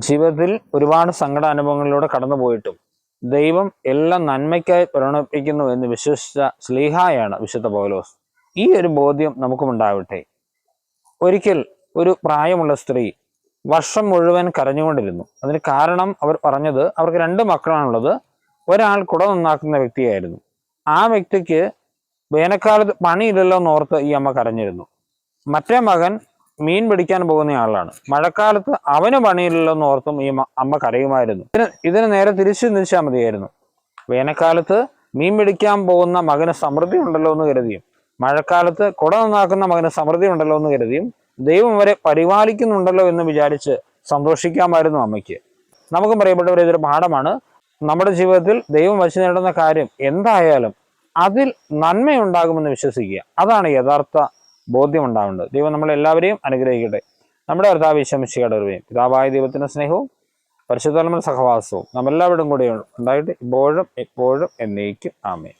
ജീവിതത്തിൽ ഒരുപാട് സങ്കട അനുഭവങ്ങളിലൂടെ കടന്നു പോയിട്ടും ദൈവം എല്ലാം നന്മയ്ക്കായി പരിണമിപ്പിക്കുന്നു എന്ന് വിശ്വസിച്ച സ്ലീഹായാണ് വിശുദ്ധ പൗലോസ്. ഈ ഒരു ബോധ്യം നമുക്കും ഉണ്ടാവട്ടെ. ഒരിക്കൽ ഒരു പ്രായമുള്ള സ്ത്രീ വർഷം മുഴുവൻ കരഞ്ഞുകൊണ്ടിരുന്നു. അതിന് കാരണം അവർ പറഞ്ഞത് അവർക്ക് രണ്ട് മക്കളാണുള്ളത്. ഒരാൾ കുട നന്നാക്കുന്ന വ്യക്തിയായിരുന്നു. ആ വ്യക്തിക്ക് വേനൽക്കാലത്ത് പണിയില്ലല്ലോ എന്നോർത്ത് ഈ അമ്മ കരഞ്ഞിരുന്നു. മറ്റേ മകൻ മീൻ പിടിക്കാൻ പോകുന്ന ആളാണ്. മഴക്കാലത്ത് അവന് പണിയില്ലല്ലോ എന്നോർത്തും ഈ അമ്മ കരയുമായിരുന്നു. ഇതിന് ഇതിന് നേരെ തിരിച്ചു ചിന്തിച്ചാൽ മതിയായിരുന്നു. വേനൽക്കാലത്ത് മീൻ പിടിക്കാൻ പോകുന്ന മകന് സമൃദ്ധി ഉണ്ടല്ലോ എന്ന് കരുതിയും. മഴക്കാലത്ത് കുട നന്നാക്കുന്ന മകന് സമൃദ്ധി ഉണ്ടല്ലോ എന്ന് കരുതിയും ദൈവം അവരെ പരിപാലിക്കുന്നുണ്ടല്ലോ എന്ന് വിചാരിച്ച് സന്തോഷിക്കാമായിരുന്നു അമ്മയ്ക്ക്. നമുക്കും പറയപ്പെട്ടവർ ഇതൊരു പാഠമാണ്. നമ്മുടെ ജീവിതത്തിൽ ദൈവം വച്ചു നേടുന്ന കാര്യം എന്തായാലും അതിൽ നന്മയുണ്ടാകുമെന്ന് വിശ്വസിക്കുക. അതാണ് യഥാർത്ഥ ബോധ്യം ഉണ്ടാവേണ്ടത് ദൈവം നമ്മളെല്ലാവരെയും അനുഗ്രഹിക്കട്ടെ. നമ്മുടെ കർത്താവ് വിശമിച്ചുകയുടെ ഒരു പിതാവായ ദൈവത്തിന്റെ സ്നേഹവും പരിശുദ്ധാത്മ സഹവാസവും നമ്മെല്ലാവരും കൂടെ ഉണ്ടായിട്ട് ഇപ്പോഴും എപ്പോഴും എന്നേക്കും. ആമേ